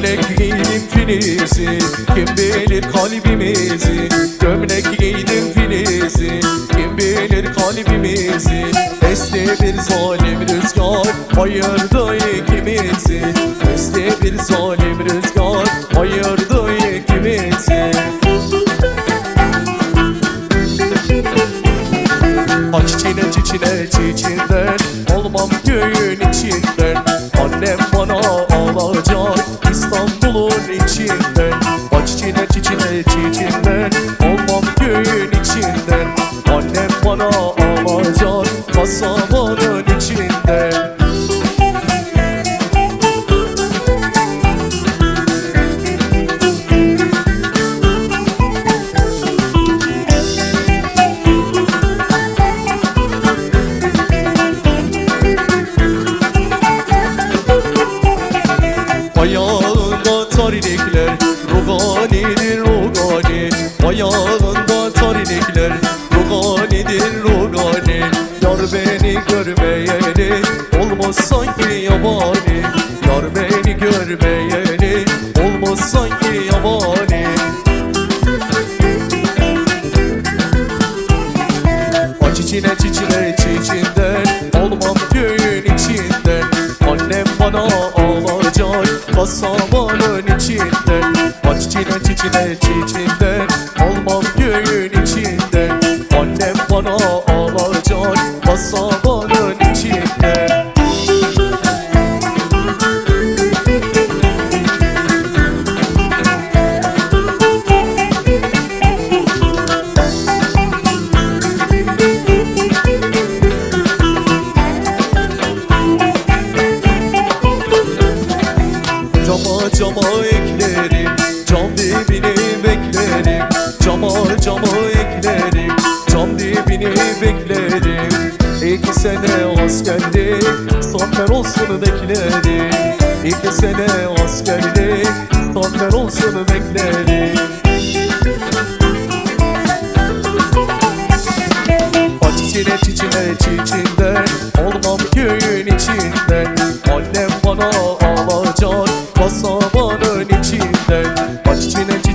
filizi Kim bilir kalbimizi? Gömlek giydim filizi Kim bilir kalbimizi? Esti bir zalim rüzgar Ayırdı ikimizi Esti bir zalim rüzgar Ayırdı ikimizi Aç içine çiçine çiçinden Olmam köyün içinden çiçine çiçinden Olmam köyün içinden Annem bana alacak Kasabanın içinden Ayağında tarinikler Ruganidir rugani Ayağında tarinikler. Ruganidir rugani Yar beni görmeyeni Olmaz sanki yabani. Yar beni görmeyeni Olmaz sanki yabani Kasabanın içinden Aç içine çiçine çiçinden Olmam köyün Cama eklerim Cam dibini beklerim Cama cama eklerim Cam dibini beklerim. İki sene askerlik Zafer olsun beklerim. İki sene askerlik Zafer olsun beklerim. Aç içine çiçine çiçinden Olmam köyün içinden Annem bana that's been